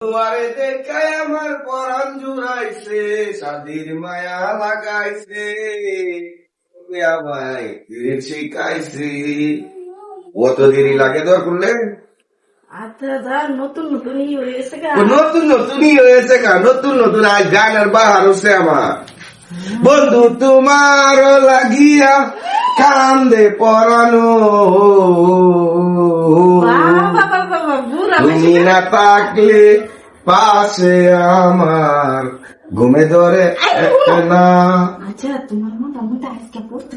তোমারে দেখায় আমার পরাণ জুড়াইছে সাদির মায়া লাগাইছে। তুমি আমায় শিখাইছে। কত দেরি লাগে দর করলে? আচ্ছা নতুন নতুন হয়েছে গা। নতুন নতুনই হয়েছে কা নতুন নতুন আজ গানের বাহার হচ্ছে আমার। বন্ধু তোমার লাগিয়া কান্দে পরানো। তুমি না থাকলে পাশে আমার ঘুমে ধরে না। আচ্ছা তোমার আজকে পড়তে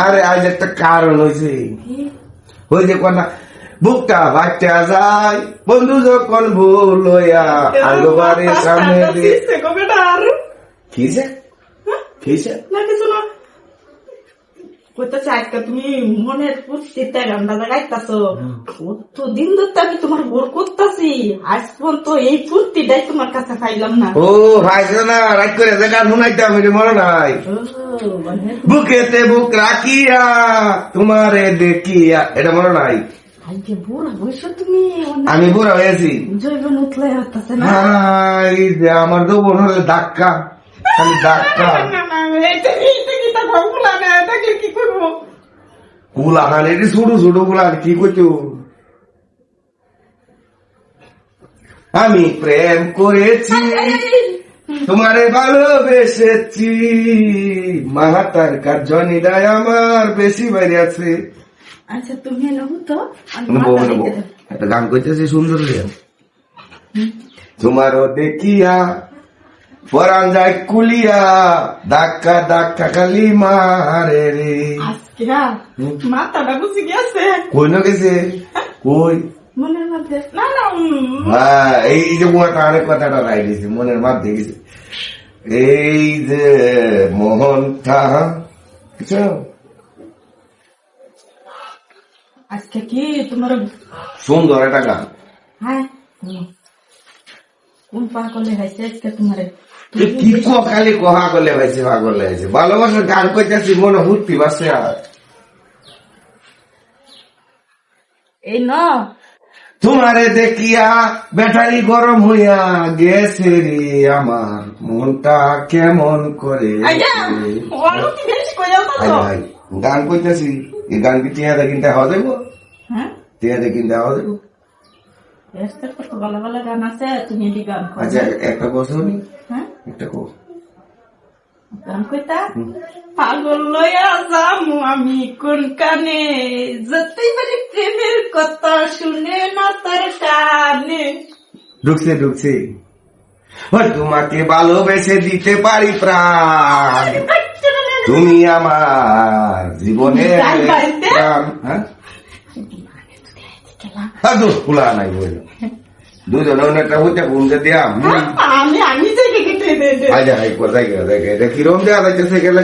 আরে আজ একটা কারণ হয়েছে। ওই যে কথা বুকটা বাচ্চা যায় বন্ধু যখন ভুল হইয়া আলো বাড়ির সামনে দিয়ে কিসে কিসে? না কিছু না কইতেছে আজকে তুমি মনের ফুর্তিতে গান্ডা লাগাইতাছো কত দিন ধরতে আমি তোমার গোর করতেছি আজ পর্যন্ত এই ফুর্তিটাই তোমার কাছে পাইলাম না ও ভাইছে না রাত করে যে গান শুনাইতাম এটা মনে নাই মানে বুকেতে বুক রাখিয়া তোমারে দেখিয়া এটা মনে নাই আমি বুড়া হয়েছি আমার তো মনে হলে ধাক্কা খালি ধাক্কা না, না, এটা কি এটা কি তা ভাবলা না এটাকে কি করব কুলা খান এটি ছোট ছোটগুলা কি করছ আমি প্রেম করেছি তোমারে ভালোবেসেছি। মাহাতার কার্যনিদায় আমার বেশি বাইরে আছে। আচ্ছা তুমি নেব তো নেব। একটা গান করতেছি সুন্দর রে তোমারও দেখিয়া পরান যায় কুলিয়া ধাক্কা ধাক্কা খালি মারে রে। না, মাথাটা বুঝে গেছে কই না গেছে? কই? মনের মধ্যে। না না হ্যাঁ এই যে কথা অনেক কথাটা রাই দিয়েছে মনের মধ্যে গেছে। এই যে মোহনটা বুঝছ? আজকে কি তোমার সুন্দর একটা গান। হ্যাঁ। কোন পাগলে হয়েছে আজকে তোমার? কি খালি কহা করলে হয়েছে পাগল হয়েছে। ভালোবাসার গান করতেছি মনে হুটতি বাসে আর। এই ন। তোমারে দেখিয়া ব্যাটারি গরম হইয়া গেছে রে আমার। মনটা কেমন করে গান করতেছি এই গান কি টিয়া কিনতে হওয়া দেবো? হ্যাঁ? টিয়া কিনতে হওয়া দেবো? এসতে কত ভালো ভালো গান আছে তুমি গান আচ্ছা একটা কথা শুনি। হ্যাঁ? একটা কো গান কইতা পাগল লয়া যামু আমি কোন কানে যেতেই পারি প্রেমের কথা শুনে না তার কানে ঢুকছে ঢুকছে ওই তোমাকে ভালোবেসে দিতে পারি প্রাণ তুমি আমার বলল দুজনে অনেকটা হইতে ঘুমতে দিয়া দে আচ্ছা এই কোথায় গেল দেখে এটা কিরম দেওয়া যাচ্ছে গেলে